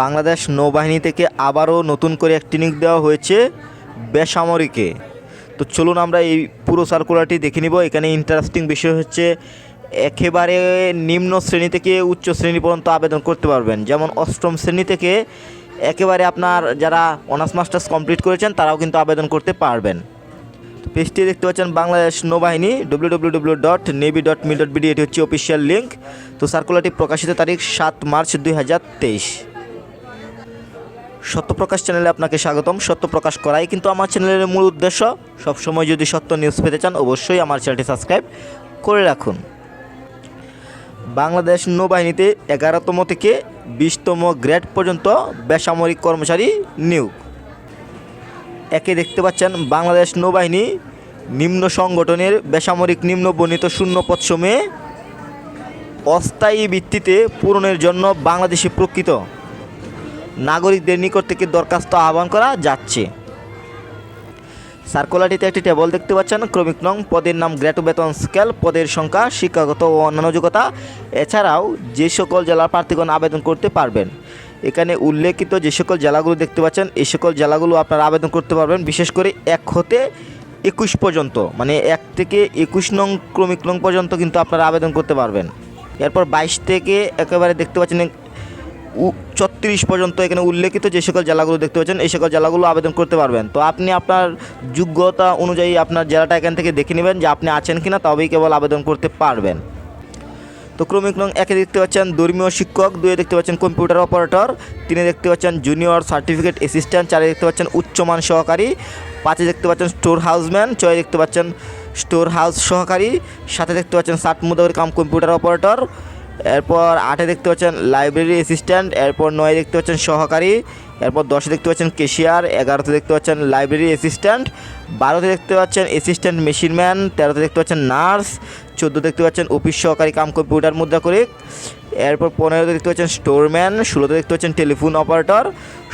বাংলাদেশ নৌবাহিনী থেকে আবারও নতুন করে একটি নিয়োগ দেওয়া হয়েছে বেসামরিকে। তো চলুন আমরা এই পুরো সার্কুলারটি দেখে নিব। এখানে ইন্টারেস্টিং বিষয় হচ্ছে, একেবারে নিম্ন শ্রেণি থেকে উচ্চ শ্রেণি পর্যন্ত আবেদন করতে পারবেন। যেমন অষ্টম শ্রেণি থেকে একেবারে আপনার যারা অনার্স মাস্টার্স কমপ্লিট করেছেন, তারাও কিন্তু আবেদন করতে পারবেন। পেজটি দেখতে পাচ্ছেন বাংলাদেশ নৌবাহিনী W W W dot navy dot mil dot BD এটি হচ্ছে অফিসিয়াল লিঙ্ক তো সার্কুলারটি প্রকাশিত তারিখ সাত মার্চ দুই হাজার তেইশ। সত্যপ্রকাশ চ্যানেলে আপনাকে স্বাগতম। সত্যপ্রকাশ করাই কিন্তু আমার চ্যানেলের মূল উদ্দেশ্য। সবসময় যদি সত্য নিউজ পেতে চান, অবশ্যই আমার চ্যানেলটি সাবস্ক্রাইব করে রাখুন। বাংলাদেশ নৌবাহিনীতে এগারোতম থেকে বিশতম গ্রেড পর্যন্ত বেসামরিক কর্মচারী নিয়োগ। একে দেখতে পাচ্ছেন বাংলাদেশ নৌবাহিনী নিম্ন সংগঠনের বেসামরিক নিম্ন বর্ণিত শূন্য পদ সময়ে অস্থায়ী ভিত্তিতে পূরণের জন্য বাংলাদেশি প্রকৃত নাগরিকদের নিকট থেকে দরখাস্ত আহ্বান করা যাচ্ছে। সার্কুলারটিতে একটি টেবল দেখতে পাচ্ছেন। ক্রমিক নং, পদের নাম গ্রেট বেতন স্কেল, পদের সংখ্যা, শিক্ষাগত ও অন্যান্য যোগ্যতা। এছাড়াও যে সকল জেলার প্রার্থীগণ আবেদন করতে পারবেন। এখানে উল্লেখিত যে সকল জেলাগুলো দেখতে পাচ্ছেন এই সকল জেলাগুলো আপনারা আবেদন করতে পারবেন, বিশেষ করে এক হতে একুশ পর্যন্ত। মানে এক থেকে একুশ নং, ক্রমিক নং পর্যন্ত কিন্তু আপনারা আবেদন করতে পারবেন। এরপর বাইশ থেকে একেবারে দেখতে পাচ্ছেন ছত্রিশ পর্যন্ত এখানে উল্লেখিত যে সকল জেলাগুলো দেখতে পাচ্ছেন, এই সকল জেলাগুলো আবেদন করতে পারবেন। তো আপনি আপনার যোগ্যতা অনুযায়ী আপনার জেলাটা এখান থেকে দেখে নেবেন যে আপনি আছেন কিনা, তবেই কেবল আবেদন করতে পারবেন। তো ক্রমিক নং একে দেখতে পাচ্ছেন ধর্মীয় শিক্ষক, দুয়ে দেখতে পাচ্ছেন কম্পিউটার অপারেটর, তিনে দেখতে পাচ্ছেন জুনিয়র সার্টিফিকেট অ্যাসিস্ট্যান্ট, চারে দেখতে পাচ্ছেন উচ্চমান সহকারী, পাঁচে দেখতে পাচ্ছেন স্টোর হাউসম্যান ছয় দেখতে পাচ্ছেন স্টোর হাউস সহকারী সাথে দেখতে পাচ্ছেন সাত মুদর কাম কম্পিউটার অপারেটর এরপর আটে দেখতে পাচ্ছেন লাইব্রেরি অ্যাসিস্ট্যান্ট এরপর নয় দেখতে পাচ্ছেন সহকারী এরপর দশে দেখতে পাচ্ছেন কেশিয়ার এগারোতে দেখতে পাচ্ছেন লাইব্রেরি অ্যাসিস্ট্যান্ট বারোতে দেখতে পাচ্ছেন অ্যাসিস্ট্যান্ট মেশিনম্যান তেরোতে দেখতে পাচ্ছেন নার্স চোদ্দ দেখতে পাচ্ছেন অফিস সহকারী কাম কম্পিউটার মুদ্রা করে এরপর পনেরোতে দেখতে পাচ্ছেন স্টোরম্যান ষোলোতে দেখতে পাচ্ছেন টেলিফোন অপারেটর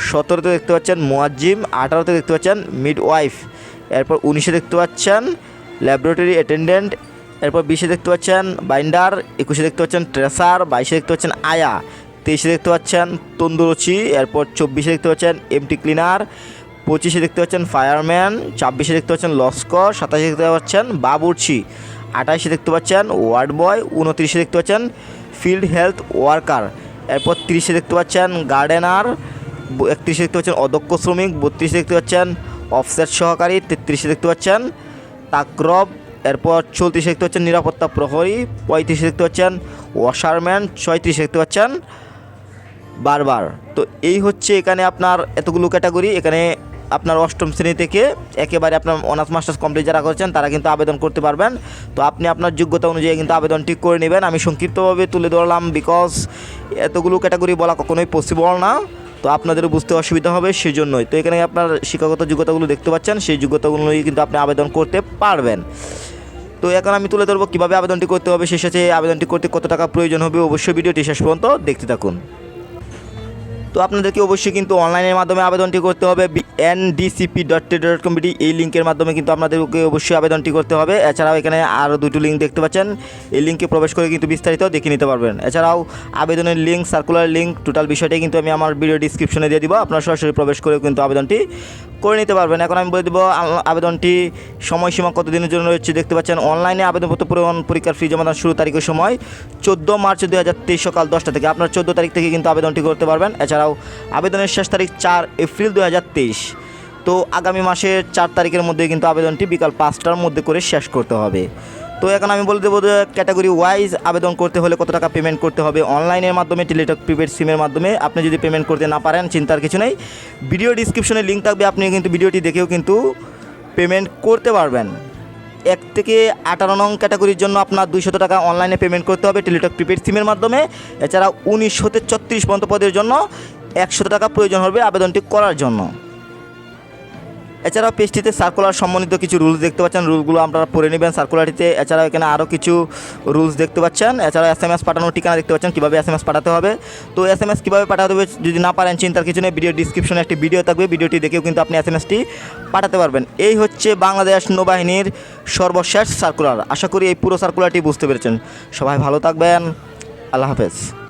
সতেরোতে দেখতে পাচ্ছেন মোয়াজ্জিম আঠারোতে দেখতে পাচ্ছেন মিড ওয়াইফ এরপর উনিশে দেখতে পাচ্ছেন ল্যাবরেটরি অ্যাটেন্ডেন্ট এরপর বিশে দেখতে পাচ্ছেন বাইন্ডার একুশে দেখতে পাচ্ছেন ট্রেসার বাইশে দেখতে পাচ্ছেন আয়া তেইশে দেখতে পাচ্ছেন তন্দুরচি এরপর চব্বিশে দেখতে পাচ্ছেন এমটি ক্লিনার পঁচিশে দেখতে পাচ্ছেন ফায়ারম্যান ছাব্বিশে দেখতে পাচ্ছেন লস্কর সাতাশে দেখতে পাচ্ছেন বাবুর্চি আঠাশে দেখতে পাচ্ছেন ওয়ার্ড বয় উনত্রিশে দেখতে পাচ্ছেন ফিল্ড হেলথ ওয়ার্কার এরপর তিরিশে দেখতে পাচ্ছেন গার্ডেনার একত্রিশে দেখতে পাচ্ছেন অদক্ষ শ্রমিক বত্রিশে দেখতে পাচ্ছেন অফসেট সহকারী তেত্রিশে দেখতে পাচ্ছেন তাকরব এরপর চৌত্রিশে দেখতে পাচ্ছেন নিরাপত্তা প্রহরী, পঁয়ত্রিশে দেখতে পাচ্ছেন ওয়াশারম্যান, ছয়ত্রিশে দেখতে পাচ্ছেন বারবার। তো এই হচ্ছে এখানে আপনার এতগুলো ক্যাটাগরি, এখানে আপনার অষ্টম শ্রেণি থেকে একেবারে আপনার অনার্স, মাস্টার্স কমপ্লিট যারা করছেন, তারা কিন্তু আবেদন করতে পারবেন। তো আপনি আপনার যোগ্যতা অনুযায়ী কিন্তু আবেদন ঠিক করে নেবেন। আমি সংক্ষিপ্তভাবে তুলে ধরলাম বিকজ এতগুলো ক্যাটাগরি বলা কখনোই পসিবল না। তো আপনাদেরও বুঝতে অসুবিধা হবে সেই জন্যই তো এখানে আপনার শিক্ষাগত যোগ্যতাগুলো দেখতে পাচ্ছেন, সেই যোগ্যতাগুলো নিয়ে কিন্তু আপনি আবেদন করতে পারবেন। তো এখন আমি তুলে ধরবো কীভাবে আবেদনটি করতে হবে, সে সাথে আবেদনটি করতে কত টাকা প্রয়োজন হবে, অবশ্যই ভিডিওটি শেষ পর্যন্ত দেখতে থাকুন। তো আপনাদেরকে অবশ্যই কিন্তু অনলাইনের মাধ্যমে আবেদনটি করতে হবে NDCP dot ted dot com এই লিঙ্কের মাধ্যমে কিন্তু আপনাদেরকে অবশ্যই আবেদনটি করতে হবে। এছাড়াও এখানে আরও দুটো লিঙ্ক দেখতে পাচ্ছেন, এই লিঙ্কে প্রবেশ করে কিন্তু বিস্তারিত দেখে নিতে পারবেন। এছাড়াও আবেদনের লিঙ্ক সার্কুলার লিঙ্ক টোটাল বিষয়টাই কিন্তু আমি আমার ভিডিও ডিসক্রিপশনে দিয়ে দিব, আপনারা সরাসরি প্রবেশ করে কিন্তু আবেদনটি করে নিতে পারবেন। এখন আমি বলে দেবো আবেদনটি সময়সীমা কতদিনের জন্য রয়েছে দেখতে পাচ্ছেন। অনলাইনে আবেদনপত্র পূরণ, পরীক্ষার ফি জমা দেওয়ার শুরু তারিখের সময় চোদ্দ মার্চ দু হাজার তেইশ সকাল দশটা থেকে। আপনার চোদ্দ তারিখ থেকে কিন্তু আবেদনটি করতে পারবেন। এছাড়াও আবেদনের শেষ তারিখ চার এপ্রিল দু হাজার তেইশ। তো আগামী মাসের চার তারিখের মধ্যে কিন্তু আবেদনটি বিকাল পাঁচটার মধ্যে করে শেষ করতে হবে। তো এখন আমি বলে দেবো ক্যাটাগরি ওয়াইজ আবেদন করতে হলে কত টাকা পেমেন্ট করতে হবে? অনলাইনের মাধ্যমে টেলিটক প্রিপেড সিমের মাধ্যমে। আপনি যদি পেমেন্ট করতে না পারেন, চিন্তার কিছু নেই। ভিডিও ডিসক্রিপশনে লিঙ্ক থাকবে, আপনি কিন্তু ভিডিওটি দেখেও কিন্তু পেমেন্ট করতে পারবেন। এক থেকে আঠারো নং ক্যাটাগরির জন্য আপনার দুইশত টাকা অনলাইনে পেমেন্ট করতে হবে টেলিটক প্রিপেড সিমের মাধ্যমে। এছাড়া উনিশ হতে ছত্রিশ পর্যন্ত পদের জন্য একশত টাকা প্রয়োজন হবে আবেদনটি করার জন্য। এছাড়াও পেজটিতে সার্কুলার সম্বন্ধিত কিছু রুলস দেখতে পাচ্ছেন। রুলগুলো আপনারা পড়ে নেবেন সার্কুলারটিতে এছাড়াও এখানে আরও কিছু রুলস দেখতে পাচ্ছেন। এছাড়াও এস এম এস পাঠানোর ঠিকানা দেখতে পাচ্ছেন, কীভাবে এস এম এস পাঠাতে হবে। তো এস এম এস কীভাবে পাঠাতে হবে যদি না পারেন, চিন্তার কিছু নেই। ভিডিও ডিসক্রিপশনে একটি ভিডিও থাকবে। ভিডিওটি দেখেও কিন্তু আপনি এস এম এসটি পাঠাতে পারবেন। এই হচ্ছে বাংলাদেশ নৌবাহিনীর সর্বশেষ সার্কুলার আশা করি এই পুরো সার্কুলারটি বুঝতে পেরেছেন। সবাই ভালো থাকবেন। আল্লাহ হাফেজ।